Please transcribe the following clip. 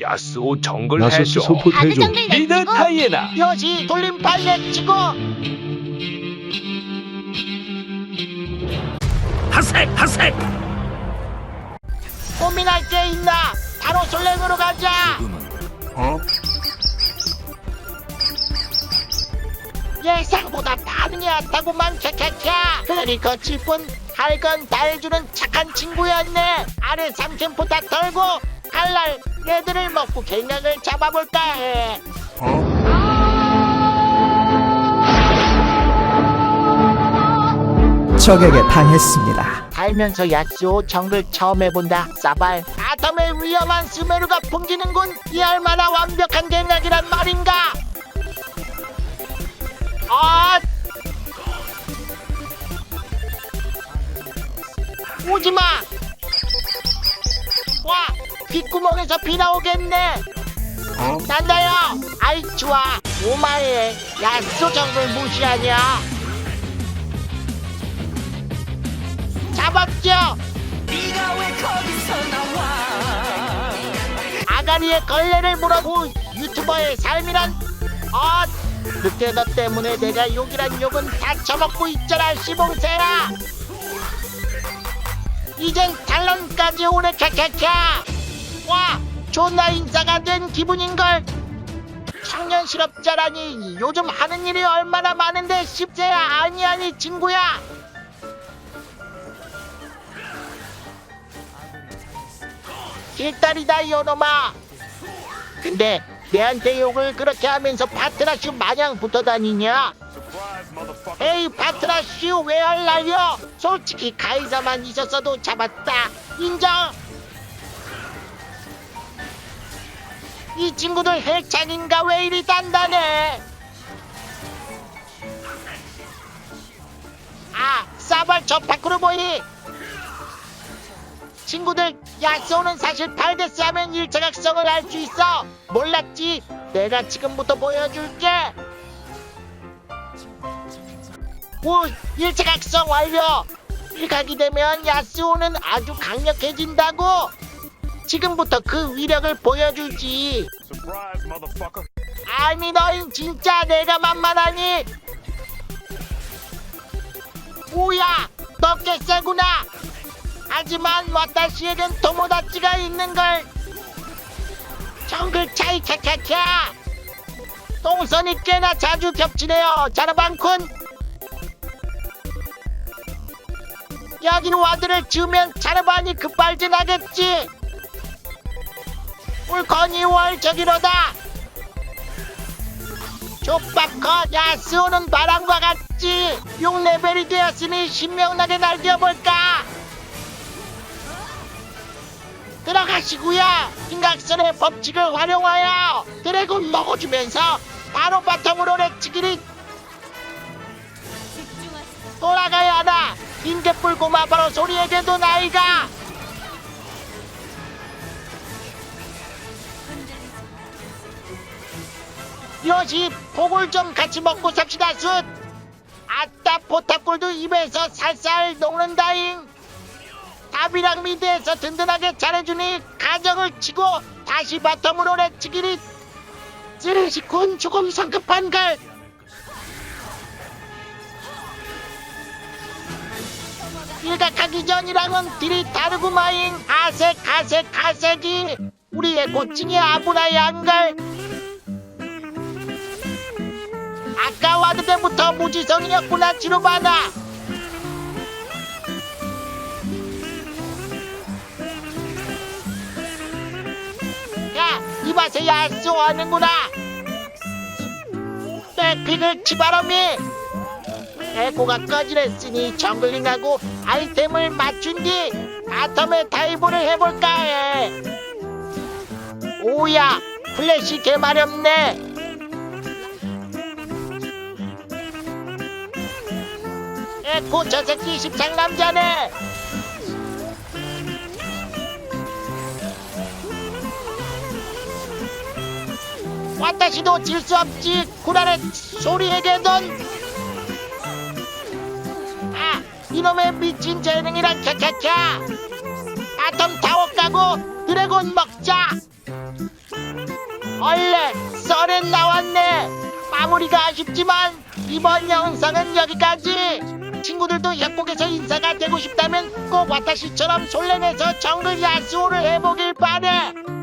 야스오 정글 나서스 해줘. 하드 해줘. 정글 내치고 타이에나. 요시 돌림판 내치고 하색 하색. 고민할 게 있나 바로 솔랭으로 가자 예상보다 반응이 안 타고만 캬캬캬 그러니 거칠 뿐 할건 다 해주는 착한 친구였네 아래 삼캠포 다 털고 갈날 얘들을 먹고 갱년을 잡아볼까 해. 적에게 당했습니다. 살면서 야스오 정글 처음 해본다. 싸발. 아텀의 위험한 스메루가 풍기는군. 이 얼마나 완벽한 갱락이란 말인가? 아 오지마! 와 귓구멍에서 피 나오겠네. 난다요 아이 좋아. 오마에 야스오 정글 무시하냐? 잡았죠? 아가리에 걸레를 물어보 유튜버의 삶이란 어 늑대 너 때문에 내가 욕이란 욕은 다 처먹고 있잖아 시봉새야. 이젠 탈론까지 오네 와 존나 인싸가 된 기분인걸. 청년 실업자라니 요즘 하는 일이 얼마나 많은데 십세야 아니 아니 친구야. 길다리다 요놈아. 근데 내한테 욕을 그렇게 하면서 파트라슈 마냥 붙어 다니냐? 에이 파트라슈 왜 할라려 솔직히 가이사만 있었어도 잡았다. 인정 이 친구들 헬창인가 왜 이리 단단해? 아 싸발 저 밖으로 보이 친구들 야쏘는 사실 팔데스 하면 일차각성을 할수 있어. 몰랐지? 내가 지금부터 보여줄게. 오 일차각성 완료. 일각이 되면 야스오는 아주 강력해진다고 지금부터 그 위력을 보여주지. 아니 너흰 진짜 내가 만만하니? 뭐야? 너꽤 세구나. 하지만 와타시에겐 도모다치가 있는 걸. 정글 차이 캬캬캬. 동선이 꽤나 자주 겹치네요 자르반쿤. 여긴 와드를 지으면 자르반이 급발진하겠지 울커니 월 저기로다 족박커 야스오는 바람과 같지 6레벨이 되었으니 신명나게 날뛰어볼까 들어가시고요. 인각선의 법칙을 활용하여 드래곤 먹어주면서 바로 바텀으로 내치기를 돌아가야 하나. 인개뿔 고마 바로 소리에게도 나이가. 요시 폭을 좀 같이 먹고 삽시다 숫. 아따 포탑골도 입에서 살살 녹는다잉. 답이랑 미드에서 든든하게 잘해주니 가정을 치고 다시 바텀으로 내치기리 쓰레시콘 조금 성급한 걸. 일각하기 전이랑은 딜이 다르구마잉. 아색 아색 아색이. 우리의 고칭이 아브라의 한걸 아까 와드 때부터 무지성이었구나 지루바나 야, 이 맛에 야쏘 하는구나. 백픽을 치바람이. 에코가 꺼지랬으니 정글링하고 아이템을 맞춘 뒤 바텀에 다이브를 해볼까 해. 오야, 플래시 개마렵네. 에코 저 새끼 십상 남자네. 와타시도 질 수 없지. 구라의 소리에게던 아 이놈의 미친 재능이란 캬캬캬 아톰 타워 까고 드래곤 먹자. 원래 썰엔 나왔네. 마무리가 아쉽지만 이번 영상은 여기까지 친구들도 협곡에서 인사가 되고 싶다면 꼭 와타시처럼 솔랭에서 정글 야수호를 해보길 바래